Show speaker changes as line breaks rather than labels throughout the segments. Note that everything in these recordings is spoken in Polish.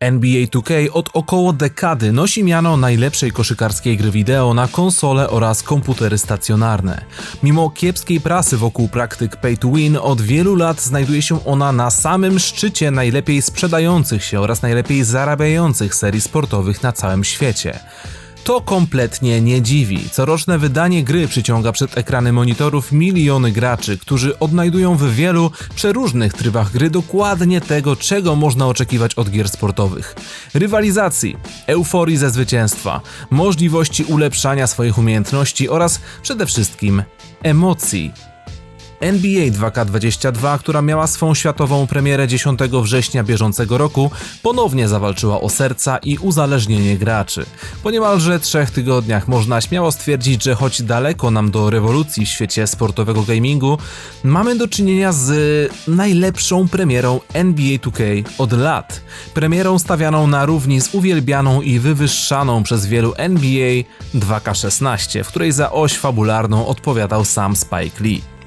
NBA 2K od około dekady nosi miano najlepszej koszykarskiej gry wideo na konsole oraz komputery stacjonarne. Mimo kiepskiej prasy wokół praktyk pay to win, od wielu lat znajduje się ona na samym szczycie najlepiej sprzedających się oraz najlepiej zarabiających serii sportowych na całym świecie. To kompletnie nie dziwi. Coroczne wydanie gry przyciąga przed ekrany monitorów miliony graczy, którzy odnajdują w wielu przeróżnych trybach gry dokładnie tego, czego można oczekiwać od gier sportowych. Rywalizacji, euforii ze zwycięstwa, możliwości ulepszania swoich umiejętności oraz przede wszystkim emocji. NBA 2K22, która miała swą światową premierę 10 września bieżącego roku, ponownie zawalczyła o serca i uzależnienie graczy. Po niemalże trzech tygodniach można śmiało stwierdzić, że choć daleko nam do rewolucji w świecie sportowego gamingu, mamy do czynienia z najlepszą premierą NBA 2K od lat. Premierą stawianą na równi z uwielbianą i wywyższaną przez wielu NBA 2K16, w której za oś fabularną odpowiadał sam Spike Lee.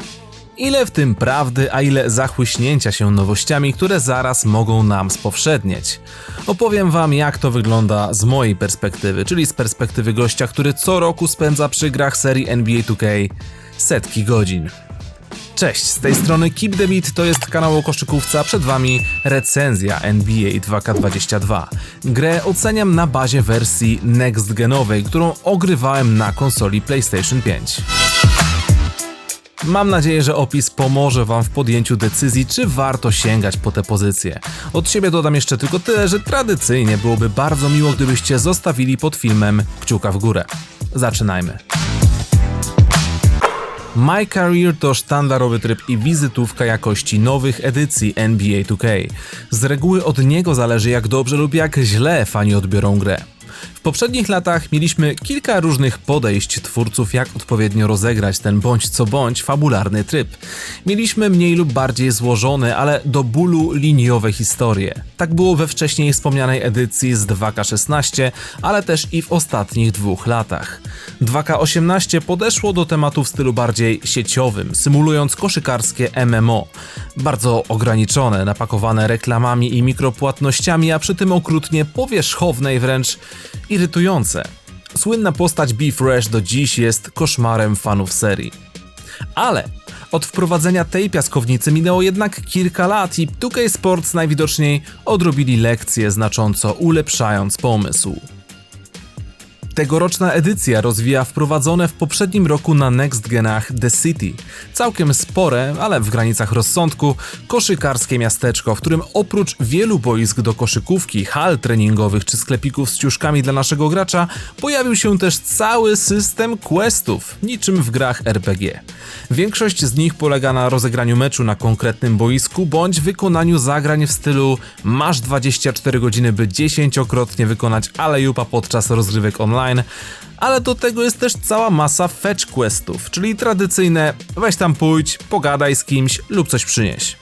Ile w tym prawdy, a ile zachłyśnięcia się nowościami, które zaraz mogą nam spowszednieć. Opowiem wam, jak to wygląda z mojej perspektywy, czyli z perspektywy gościa, który co roku spędza przy grach serii NBA 2K setki godzin. Cześć, z tej strony Keep the Beat, to jest kanał o koszykówce, a przed wami recenzja NBA 2K22. Grę oceniam na bazie wersji next genowej, którą ogrywałem na konsoli PlayStation 5. Mam nadzieję, że opis pomoże Wam w podjęciu decyzji, czy warto sięgać po tę pozycję. Od siebie dodam jeszcze tylko tyle, że tradycyjnie byłoby bardzo miło, gdybyście zostawili pod filmem kciuka w górę. Zaczynajmy. My Career to sztandarowy tryb i wizytówka jakości nowych edycji NBA 2K. Z reguły od niego zależy jak dobrze lub jak źle fani odbiorą grę. W poprzednich latach mieliśmy kilka różnych podejść twórców, jak odpowiednio rozegrać ten bądź co bądź fabularny tryb. Mieliśmy mniej lub bardziej złożone, ale do bólu liniowe historie. Tak było we wcześniej wspomnianej edycji z 2K16, ale też i w ostatnich dwóch latach. 2K18 podeszło do tematu w stylu bardziej sieciowym, symulując koszykarskie MMO. Bardzo ograniczone, napakowane reklamami i mikropłatnościami, a przy tym okrutnie powierzchowne i wręcz irytujące. Słynna postać Be Fresh do dziś jest koszmarem fanów serii. Ale od wprowadzenia tej piaskownicy minęło jednak kilka lat i 2K Sports najwidoczniej odrobili lekcję, znacząco ulepszając pomysł. Tegoroczna edycja rozwija wprowadzone w poprzednim roku na Next Genach The City. Całkiem spore, ale w granicach rozsądku, koszykarskie miasteczko, w którym oprócz wielu boisk do koszykówki, hal treningowych czy sklepików z ciuszkami dla naszego gracza, pojawił się też cały system questów, niczym w grach RPG. Większość z nich polega na rozegraniu meczu na konkretnym boisku bądź wykonaniu zagrań w stylu masz 24 godziny, by dziesięciokrotnie wykonać alejupa podczas rozgrywek online ale do tego jest też cała masa fetch questów, czyli tradycyjne weź tam pójdź, pogadaj z kimś lub coś przynieś.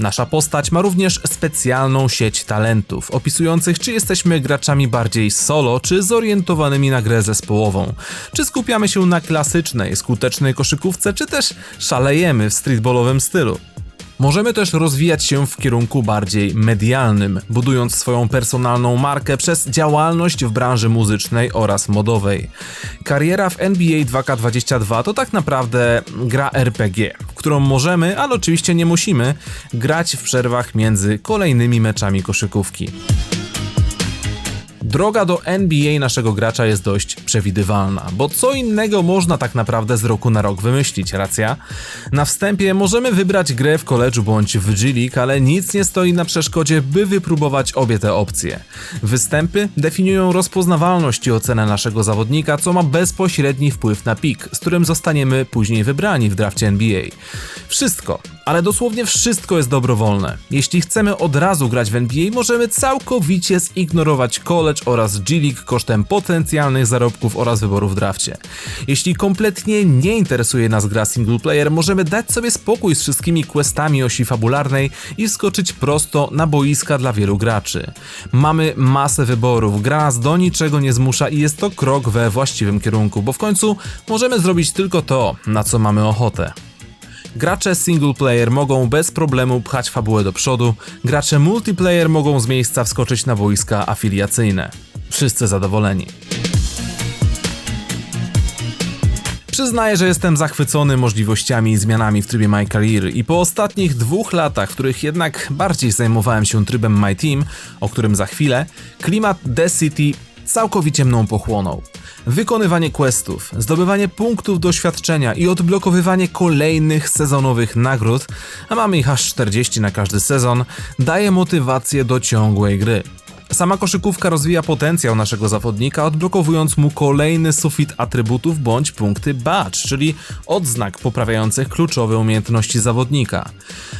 Nasza postać ma również specjalną sieć talentów, opisujących czy jesteśmy graczami bardziej solo, czy zorientowanymi na grę zespołową, czy skupiamy się na klasycznej, skutecznej koszykówce, czy też szalejemy w streetballowym stylu. Możemy też rozwijać się w kierunku bardziej medialnym, budując swoją personalną markę przez działalność w branży muzycznej oraz modowej. Kariera w NBA 2K22 to tak naprawdę gra RPG, którą możemy, ale oczywiście nie musimy, grać w przerwach między kolejnymi meczami koszykówki. Droga do NBA naszego gracza jest dość przewidywalna, bo co innego można tak naprawdę z roku na rok wymyślić, racja? Na wstępie możemy wybrać grę w college'u bądź w G League, ale nic nie stoi na przeszkodzie, by wypróbować obie te opcje. Występy definiują rozpoznawalność i ocenę naszego zawodnika, co ma bezpośredni wpływ na pik, z którym zostaniemy później wybrani w drafcie NBA. Wszystko, ale dosłownie wszystko jest dobrowolne. Jeśli chcemy od razu grać w NBA, możemy całkowicie zignorować college oraz G League kosztem potencjalnych zarobków oraz wyborów w drafcie. Jeśli kompletnie nie interesuje nas gra single player, możemy dać sobie spokój z wszystkimi questami osi fabularnej i skoczyć prosto na boiska dla wielu graczy. Mamy masę wyborów, gra nas do niczego nie zmusza i jest to krok we właściwym kierunku, bo w końcu możemy zrobić tylko to, na co mamy ochotę. Gracze single player mogą bez problemu pchać fabułę do przodu, gracze multiplayer mogą z miejsca wskoczyć na wojska afiliacyjne. Wszyscy zadowoleni. Przyznaję, że jestem zachwycony możliwościami i zmianami w trybie My Career i po ostatnich dwóch latach, w których jednak bardziej zajmowałem się trybem My Team, o którym za chwilę, klimat The City całkowicie mną pochłonął. Wykonywanie questów, zdobywanie punktów doświadczenia i odblokowywanie kolejnych sezonowych nagród, a mamy ich aż 40 na każdy sezon, daje motywację do ciągłej gry. Sama koszykówka rozwija potencjał naszego zawodnika, odblokowując mu kolejny sufit atrybutów bądź punkty badge, czyli odznak poprawiających kluczowe umiejętności zawodnika.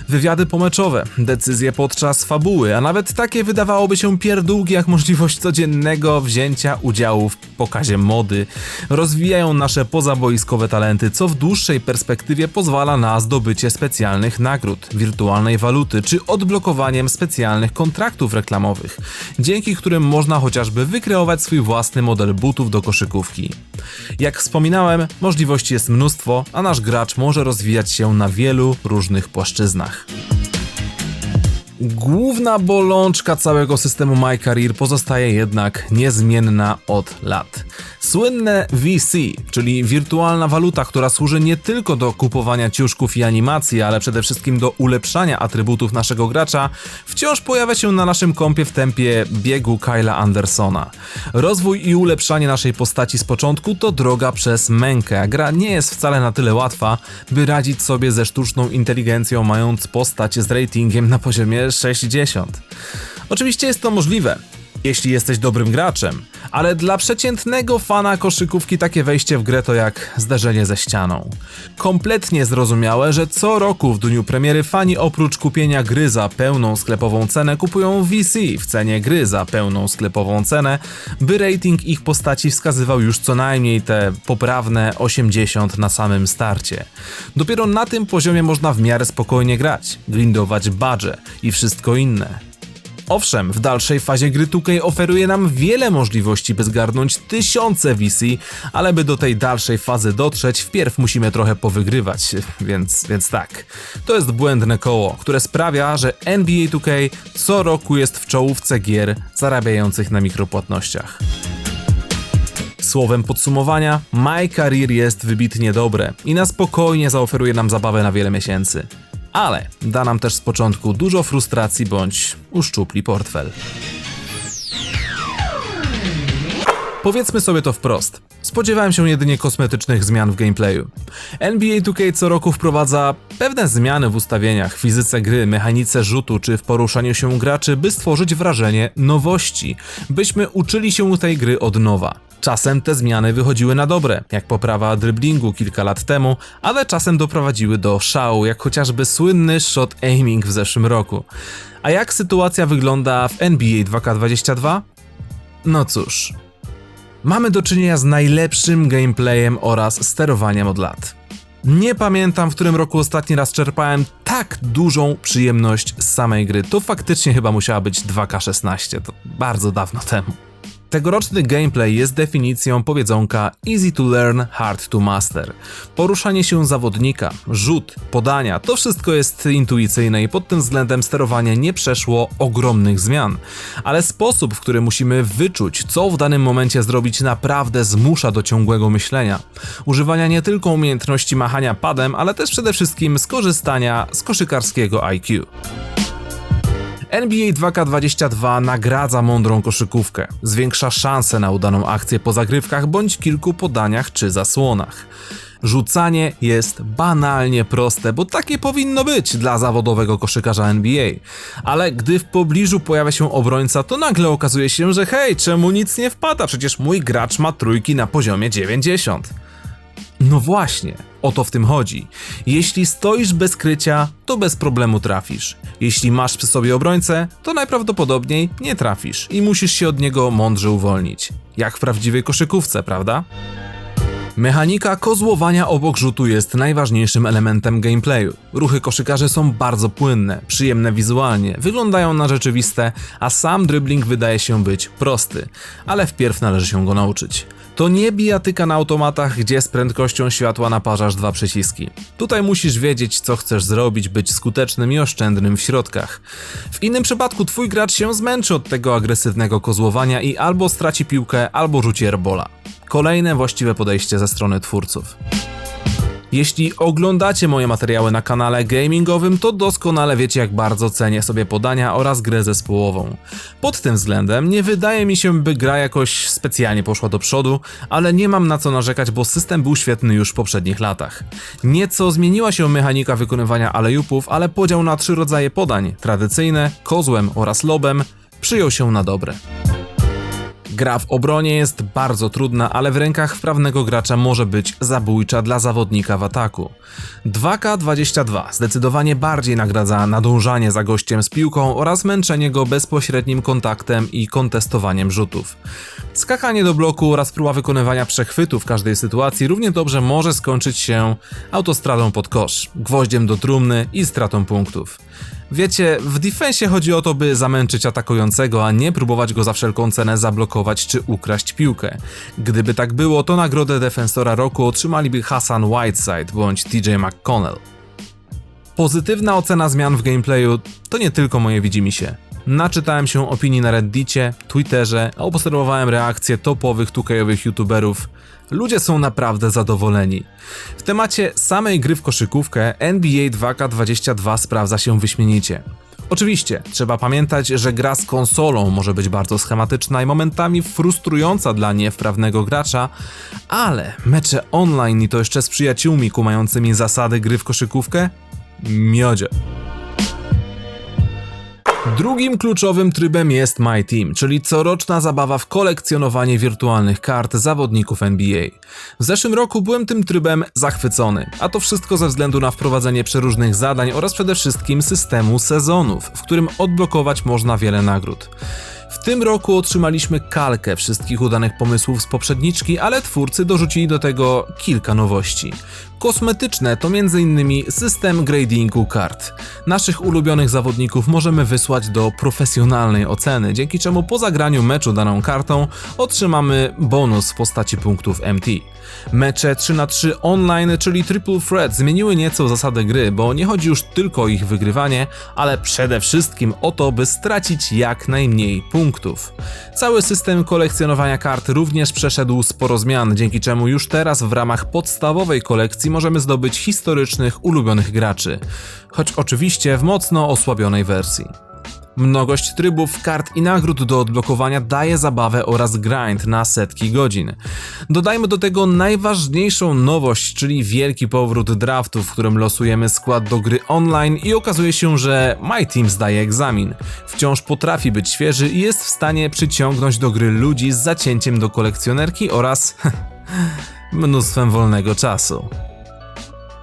Wywiady pomeczowe, decyzje podczas fabuły, a nawet takie wydawałoby się pierdółki jak możliwość codziennego wzięcia udziału w pokazie mody, rozwijają nasze pozaboiskowe talenty, co w dłuższej perspektywie pozwala na zdobycie specjalnych nagród, wirtualnej waluty czy odblokowaniem specjalnych kontraktów reklamowych dzięki którym można chociażby wykreować swój własny model butów do koszykówki. Jak wspominałem, możliwości jest mnóstwo, a nasz gracz może rozwijać się na wielu różnych płaszczyznach. Główna bolączka całego systemu My Career pozostaje jednak niezmienna od lat. Słynne VC, czyli wirtualna waluta, która służy nie tylko do kupowania ciuszków i animacji, ale przede wszystkim do ulepszania atrybutów naszego gracza, wciąż pojawia się na naszym kompie w tempie biegu Kyla Andersona. Rozwój i ulepszanie naszej postaci z początku to droga przez mękę, gra nie jest wcale na tyle łatwa, by radzić sobie ze sztuczną inteligencją, mając postać z ratingiem na poziomie 60. Oczywiście jest to możliwe, jeśli jesteś dobrym graczem, ale dla przeciętnego fana koszykówki takie wejście w grę to jak zderzenie ze ścianą. Kompletnie zrozumiałe, że co roku w dniu premiery fani oprócz kupienia gry za pełną sklepową cenę kupują VC w cenie gry za pełną sklepową cenę, by rating ich postaci wskazywał już co najmniej te poprawne 80 na samym starcie. Dopiero na tym poziomie można w miarę spokojnie grać, grindować badże i wszystko inne. Owszem, w dalszej fazie gry 2K oferuje nam wiele możliwości, by zgarnąć tysiące VC, ale by do tej dalszej fazy dotrzeć, wpierw musimy trochę powygrywać, więc, więc tak. To jest błędne koło, które sprawia, że NBA 2K co roku jest w czołówce gier zarabiających na mikropłatnościach. Słowem podsumowania, My Career jest wybitnie dobre i na spokojnie zaoferuje nam zabawę na wiele miesięcy ale da nam też z początku dużo frustracji bądź uszczupli portfel. Powiedzmy sobie to wprost. Spodziewałem się jedynie kosmetycznych zmian w gameplayu. NBA 2K co roku wprowadza pewne zmiany w ustawieniach, fizyce gry, mechanice rzutu czy w poruszaniu się graczy, by stworzyć wrażenie nowości, byśmy uczyli się tej gry od nowa. Czasem te zmiany wychodziły na dobre, jak poprawa driblingu kilka lat temu, ale czasem doprowadziły do szału, jak chociażby słynny shot aiming w zeszłym roku. A jak sytuacja wygląda w NBA 2K22? No cóż, mamy do czynienia z najlepszym gameplayem oraz sterowaniem od lat. Nie pamiętam, w którym roku ostatni raz czerpałem tak dużą przyjemność z samej gry. To faktycznie chyba musiała być 2K16, to bardzo dawno temu. Tegoroczny gameplay jest definicją powiedzonka easy to learn, hard to master. Poruszanie się zawodnika, rzut, podania, to wszystko jest intuicyjne i pod tym względem sterowanie nie przeszło ogromnych zmian. Ale sposób, w który musimy wyczuć, co w danym momencie zrobić, naprawdę zmusza do ciągłego myślenia. Używania nie tylko umiejętności machania padem, ale też przede wszystkim skorzystania z koszykarskiego IQ. NBA 2K22 nagradza mądrą koszykówkę, zwiększa szanse na udaną akcję po zagrywkach bądź kilku podaniach czy zasłonach. Rzucanie jest banalnie proste, bo takie powinno być dla zawodowego koszykarza NBA. Ale gdy w pobliżu pojawia się obrońca, to nagle okazuje się, że hej, czemu nic nie wpada? Przecież mój gracz ma trójki na poziomie 90. No właśnie, o to w tym chodzi. Jeśli stoisz bez krycia, to bez problemu trafisz. Jeśli masz przy sobie obrońcę, to najprawdopodobniej nie trafisz i musisz się od niego mądrze uwolnić. Jak w prawdziwej koszykówce, prawda? Mechanika kozłowania obok rzutu jest najważniejszym elementem gameplayu. Ruchy koszykarzy są bardzo płynne, przyjemne wizualnie, wyglądają na rzeczywiste, a sam dribbling wydaje się być prosty, ale wpierw należy się go nauczyć. To nie bijatyka na automatach, gdzie z prędkością światła naparzasz dwa przyciski. Tutaj musisz wiedzieć, co chcesz zrobić, być skutecznym i oszczędnym w środkach. W innym przypadku twój gracz się zmęczy od tego agresywnego kozłowania i albo straci piłkę, albo rzuci airbola. Kolejne właściwe podejście ze strony twórców. Jeśli oglądacie moje materiały na kanale gamingowym, to doskonale wiecie, jak bardzo cenię sobie podania oraz grę zespołową. Pod tym względem nie wydaje mi się, by gra jakoś specjalnie poszła do przodu, ale nie mam na co narzekać, bo system był świetny już w poprzednich latach. Nieco zmieniła się mechanika wykonywania alejupów, ale podział na trzy rodzaje podań tradycyjne, kozłem oraz lobem przyjął się na dobre. Gra w obronie jest bardzo trudna, ale w rękach wprawnego gracza może być zabójcza dla zawodnika w ataku. 2K22 zdecydowanie bardziej nagradza nadążanie za gościem z piłką oraz męczenie go bezpośrednim kontaktem i kontestowaniem rzutów. Skakanie do bloku oraz próba wykonywania przechwytu w każdej sytuacji równie dobrze może skończyć się autostradą pod kosz, gwoździem do trumny i stratą punktów. Wiecie, w defensie chodzi o to, by zamęczyć atakującego, a nie próbować go za wszelką cenę zablokować czy ukraść piłkę. Gdyby tak było, to nagrodę defensora roku otrzymaliby Hassan Whiteside bądź TJ McConnell. Pozytywna ocena zmian w gameplayu to nie tylko moje widzimisię. Naczytałem się opinii na Reddicie, Twitterze, a obserwowałem reakcje topowych tukajowych youtuberów. Ludzie są naprawdę zadowoleni. W temacie samej gry w koszykówkę NBA 2K22 sprawdza się wyśmienicie. Oczywiście, trzeba pamiętać, że gra z konsolą może być bardzo schematyczna i momentami frustrująca dla niewprawnego gracza, ale mecze online i to jeszcze z przyjaciółmi kumającymi zasady gry w koszykówkę? Miodzie. Drugim kluczowym trybem jest My Team, czyli coroczna zabawa w kolekcjonowanie wirtualnych kart zawodników NBA. W zeszłym roku byłem tym trybem zachwycony, a to wszystko ze względu na wprowadzenie przeróżnych zadań oraz przede wszystkim systemu sezonów, w którym odblokować można wiele nagród. W tym roku otrzymaliśmy kalkę wszystkich udanych pomysłów z poprzedniczki, ale twórcy dorzucili do tego kilka nowości. Kosmetyczne to m.in. system gradingu kart. Naszych ulubionych zawodników możemy wysłać do profesjonalnej oceny, dzięki czemu po zagraniu meczu daną kartą otrzymamy bonus w postaci punktów MT. Mecze 3 na 3 online, czyli Triple Threat, zmieniły nieco zasady gry, bo nie chodzi już tylko o ich wygrywanie, ale przede wszystkim o to, by stracić jak najmniej punktów. Cały system kolekcjonowania kart również przeszedł sporo zmian, dzięki czemu już teraz w ramach podstawowej kolekcji możemy zdobyć historycznych, ulubionych graczy, choć oczywiście w mocno osłabionej wersji. Mnogość trybów, kart i nagród do odblokowania daje zabawę oraz grind na setki godzin. Dodajmy do tego najważniejszą nowość, czyli wielki powrót draftu, w którym losujemy skład do gry online i okazuje się, że My Team zdaje egzamin. Wciąż potrafi być świeży i jest w stanie przyciągnąć do gry ludzi z zacięciem do kolekcjonerki oraz mnóstwem wolnego czasu.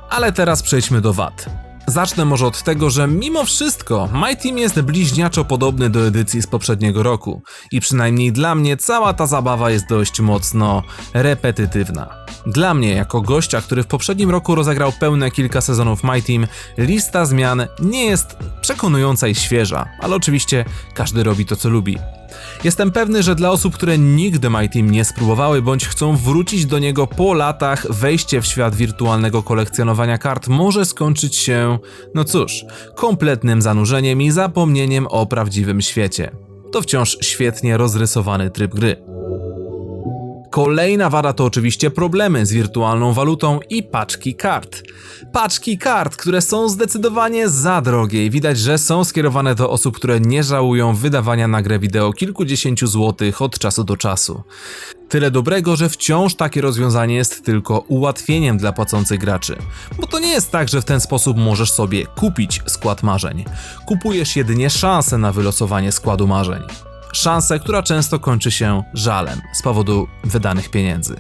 Ale teraz przejdźmy do wad. Zacznę może od tego, że mimo wszystko My Team jest bliźniaczo podobny do edycji z poprzedniego roku i przynajmniej dla mnie cała ta zabawa jest dość mocno repetytywna. Dla mnie, jako gościa, który w poprzednim roku rozegrał pełne kilka sezonów My Team, lista zmian nie jest przekonująca i świeża, ale oczywiście każdy robi to co lubi. Jestem pewny, że dla osób, które nigdy My Team nie spróbowały bądź chcą wrócić do niego po latach, wejście w świat wirtualnego kolekcjonowania kart może skończyć się, no cóż, kompletnym zanurzeniem i zapomnieniem o prawdziwym świecie. To wciąż świetnie rozrysowany tryb gry. Kolejna wada to oczywiście problemy z wirtualną walutą i paczki kart. Paczki kart, które są zdecydowanie za drogie i widać, że są skierowane do osób, które nie żałują wydawania na grę wideo kilkudziesięciu złotych od czasu do czasu. Tyle dobrego, że wciąż takie rozwiązanie jest tylko ułatwieniem dla płacących graczy. Bo to nie jest tak, że w ten sposób możesz sobie kupić skład marzeń. Kupujesz jedynie szansę na wylosowanie składu marzeń szansę, która często kończy się żalem z powodu wydanych pieniędzy.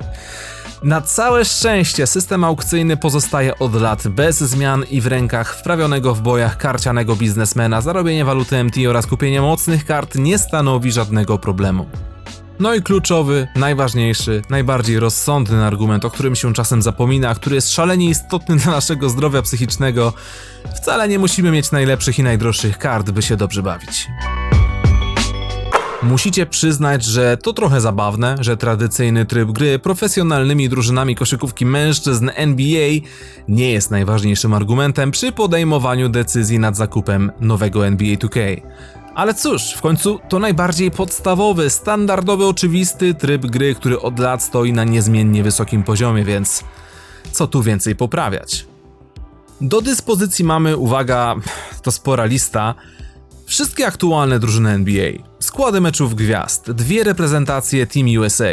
Na całe szczęście system aukcyjny pozostaje od lat bez zmian i w rękach wprawionego w bojach karcianego biznesmena zarobienie waluty MT oraz kupienie mocnych kart nie stanowi żadnego problemu. No i kluczowy, najważniejszy, najbardziej rozsądny argument, o którym się czasem zapomina, a który jest szalenie istotny dla naszego zdrowia psychicznego. Wcale nie musimy mieć najlepszych i najdroższych kart, by się dobrze bawić. Musicie przyznać, że to trochę zabawne, że tradycyjny tryb gry profesjonalnymi drużynami koszykówki mężczyzn NBA nie jest najważniejszym argumentem przy podejmowaniu decyzji nad zakupem nowego NBA 2K. Ale cóż, w końcu to najbardziej podstawowy, standardowy, oczywisty tryb gry, który od lat stoi na niezmiennie wysokim poziomie, więc co tu więcej poprawiać? Do dyspozycji mamy, uwaga, to spora lista, Wszystkie aktualne drużyny NBA, składy meczów gwiazd, dwie reprezentacje Team USA,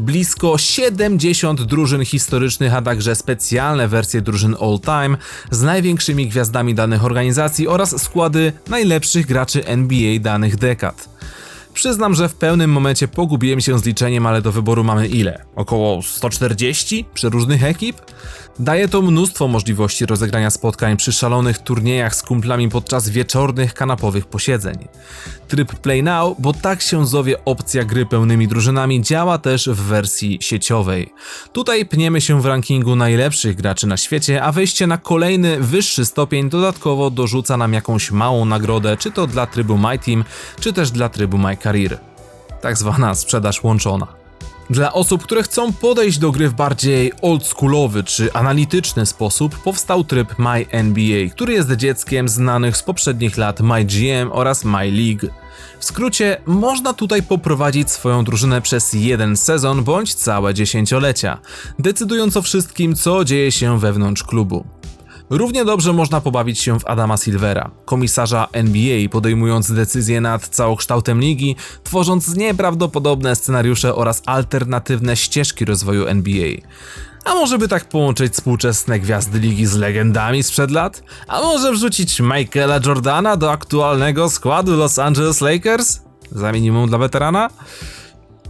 blisko 70 drużyn historycznych, a także specjalne wersje drużyn all-time z największymi gwiazdami danych organizacji oraz składy najlepszych graczy NBA danych dekad. Przyznam, że w pewnym momencie pogubiłem się z liczeniem, ale do wyboru mamy ile? Około 140 przeróżnych ekip? Daje to mnóstwo możliwości rozegrania spotkań przy szalonych turniejach z kumplami podczas wieczornych kanapowych posiedzeń. Tryb Play Now, bo tak się zowie opcja gry pełnymi drużynami, działa też w wersji sieciowej. Tutaj pniemy się w rankingu najlepszych graczy na świecie, a wejście na kolejny, wyższy stopień dodatkowo dorzuca nam jakąś małą nagrodę, czy to dla trybu My Team, czy też dla trybu My Tak zwana sprzedaż łączona. Dla osób, które chcą podejść do gry w bardziej oldschoolowy czy analityczny sposób, powstał tryb My NBA, który jest dzieckiem znanych z poprzednich lat MyGM oraz My League. W skrócie, można tutaj poprowadzić swoją drużynę przez jeden sezon bądź całe dziesięciolecia, decydując o wszystkim, co dzieje się wewnątrz klubu. Równie dobrze można pobawić się w Adama Silvera, komisarza NBA, podejmując decyzje nad całokształtem ligi, tworząc nieprawdopodobne scenariusze oraz alternatywne ścieżki rozwoju NBA. A może by tak połączyć współczesne gwiazdy ligi z legendami sprzed lat? A może wrzucić Michaela Jordana do aktualnego składu Los Angeles Lakers? Za minimum dla weterana?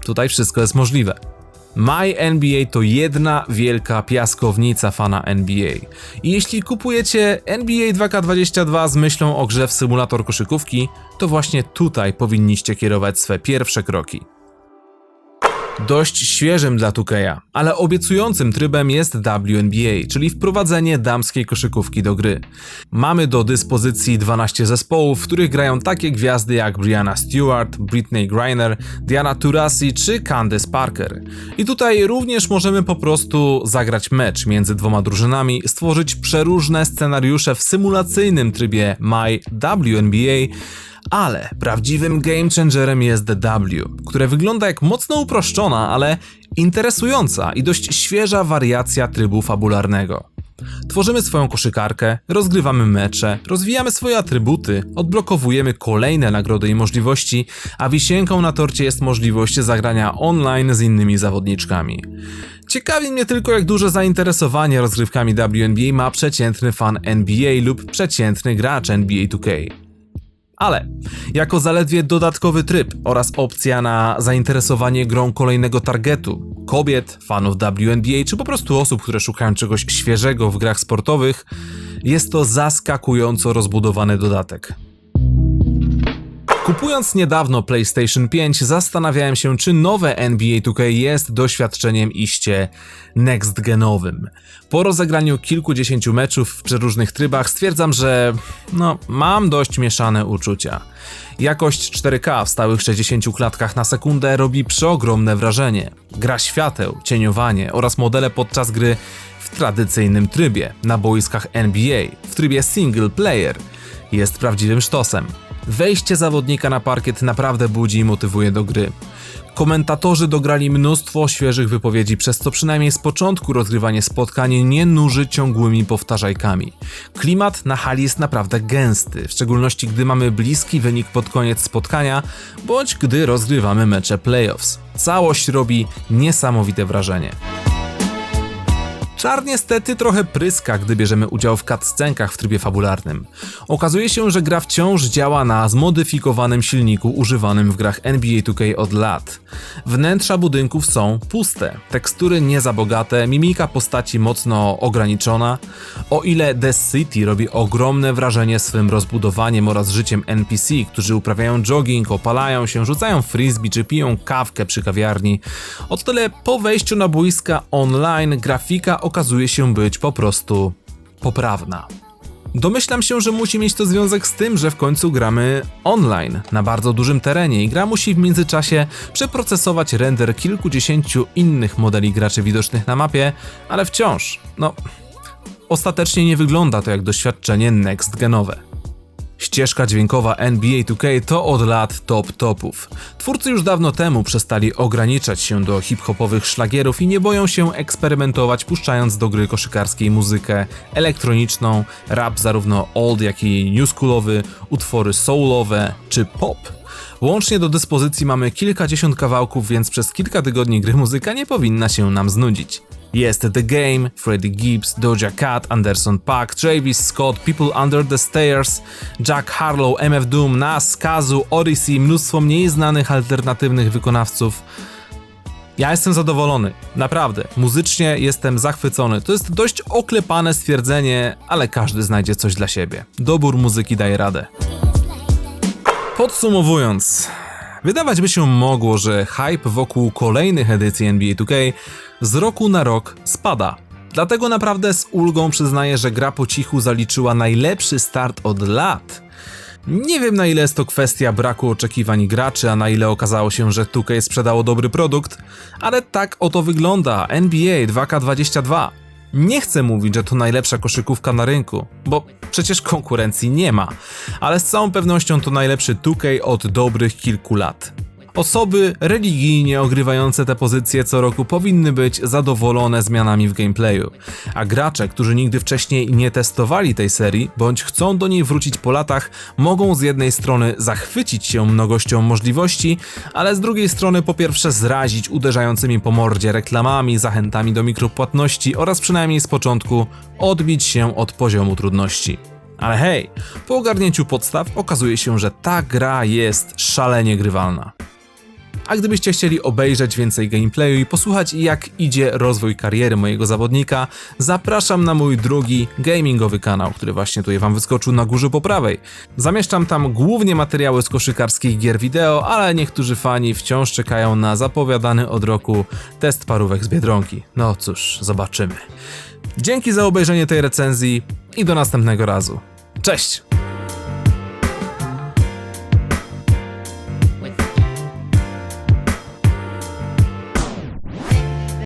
Tutaj wszystko jest możliwe. My NBA to jedna wielka piaskownica fana NBA. I jeśli kupujecie NBA 2K22 z myślą o grze w symulator koszykówki, to właśnie tutaj powinniście kierować swe pierwsze kroki. Dość świeżym dla 2K'a, ale obiecującym trybem jest WNBA, czyli wprowadzenie damskiej koszykówki do gry. Mamy do dyspozycji 12 zespołów, w których grają takie gwiazdy jak Brianna Stewart, Britney Griner, Diana Taurasi czy Candace Parker. I tutaj również możemy po prostu zagrać mecz między dwoma drużynami, stworzyć przeróżne scenariusze w symulacyjnym trybie My WNBA, ale prawdziwym game changerem jest The W, które wygląda jak mocno uproszczona, ale interesująca i dość świeża wariacja trybu fabularnego. Tworzymy swoją koszykarkę, rozgrywamy mecze, rozwijamy swoje atrybuty, odblokowujemy kolejne nagrody i możliwości, a wisienką na torcie jest możliwość zagrania online z innymi zawodniczkami. Ciekawi mnie tylko, jak duże zainteresowanie rozgrywkami WNBA ma przeciętny fan NBA lub przeciętny gracz NBA 2K. Ale jako zaledwie dodatkowy tryb oraz opcja na zainteresowanie grą kolejnego targetu kobiet, fanów WNBA czy po prostu osób, które szukają czegoś świeżego w grach sportowych, jest to zaskakująco rozbudowany dodatek. Kupując niedawno PlayStation 5, zastanawiałem się, czy nowe NBA 2K jest doświadczeniem iście next-genowym. Po rozegraniu kilkudziesięciu meczów w przeróżnych trybach stwierdzam, że no, mam dość mieszane uczucia. Jakość 4K w stałych 60 klatkach na sekundę robi przeogromne wrażenie. Gra świateł, cieniowanie oraz modele podczas gry w tradycyjnym trybie na boiskach NBA, w trybie single player jest prawdziwym sztosem. Wejście zawodnika na parkiet naprawdę budzi i motywuje do gry. Komentatorzy dograli mnóstwo świeżych wypowiedzi, przez co przynajmniej z początku rozgrywanie spotkań nie nuży ciągłymi powtarzajkami. Klimat na hali jest naprawdę gęsty, w szczególności gdy mamy bliski wynik pod koniec spotkania, bądź gdy rozgrywamy mecze playoffs. Całość robi niesamowite wrażenie. Żar niestety trochę pryska, gdy bierzemy udział w cutscenkach w trybie fabularnym. Okazuje się, że gra wciąż działa na zmodyfikowanym silniku używanym w grach NBA 2K od lat. Wnętrza budynków są puste, tekstury nie za bogate, mimika postaci mocno ograniczona. O ile The City robi ogromne wrażenie swym rozbudowaniem oraz życiem NPC, którzy uprawiają jogging, opalają się, rzucają frisbee czy piją kawkę przy kawiarni, o tyle po wejściu na boiska online grafika okazuje się być po prostu poprawna. Domyślam się, że musi mieć to związek z tym, że w końcu gramy online, na bardzo dużym terenie i gra musi w międzyczasie przeprocesować render kilkudziesięciu innych modeli graczy widocznych na mapie, ale wciąż, no, ostatecznie nie wygląda to jak doświadczenie next genowe. Ścieżka dźwiękowa NBA 2K to od lat top topów. Twórcy już dawno temu przestali ograniczać się do hip-hopowych szlagierów i nie boją się eksperymentować, puszczając do gry koszykarskiej muzykę elektroniczną, rap zarówno old, jak i newschoolowy, utwory soulowe czy pop. Łącznie do dyspozycji mamy kilkadziesiąt kawałków, więc przez kilka tygodni gry muzyka nie powinna się nam znudzić. Jest The Game, Freddie Gibbs, Doja Cat, Anderson Paak, Travis Scott, People Under the Stairs, Jack Harlow, MF Doom, Nas, Kazu, Odyssey, mnóstwo mniej znanych alternatywnych wykonawców. Ja jestem zadowolony, naprawdę. Muzycznie jestem zachwycony. To jest dość oklepane stwierdzenie, ale każdy znajdzie coś dla siebie. Dobór muzyki daje radę. Podsumowując, wydawać by się mogło, że hype wokół kolejnych edycji NBA 2K z roku na rok spada. Dlatego naprawdę z ulgą przyznaję, że gra po cichu zaliczyła najlepszy start od lat. Nie wiem na ile jest to kwestia braku oczekiwań graczy, a na ile okazało się, że 2K sprzedało dobry produkt, ale tak oto wygląda NBA 2K22. Nie chcę mówić, że to najlepsza koszykówka na rynku, bo przecież konkurencji nie ma, ale z całą pewnością to najlepszy 2K od dobrych kilku lat. Osoby religijnie ogrywające te pozycje co roku powinny być zadowolone zmianami w gameplayu, a gracze, którzy nigdy wcześniej nie testowali tej serii, bądź chcą do niej wrócić po latach, mogą z jednej strony zachwycić się mnogością możliwości, ale z drugiej strony po pierwsze zrazić uderzającymi po mordzie reklamami, zachętami do mikropłatności oraz przynajmniej z początku odbić się od poziomu trudności. Ale hej, po ogarnięciu podstaw okazuje się, że ta gra jest szalenie grywalna. A gdybyście chcieli obejrzeć więcej gameplayu i posłuchać jak idzie rozwój kariery mojego zawodnika, zapraszam na mój drugi gamingowy kanał, który właśnie tutaj wam wyskoczył na górze po prawej. Zamieszczam tam głównie materiały z koszykarskich gier wideo, ale niektórzy fani wciąż czekają na zapowiadany od roku test parówek z Biedronki. No cóż, zobaczymy. Dzięki za obejrzenie tej recenzji i do następnego razu. Cześć!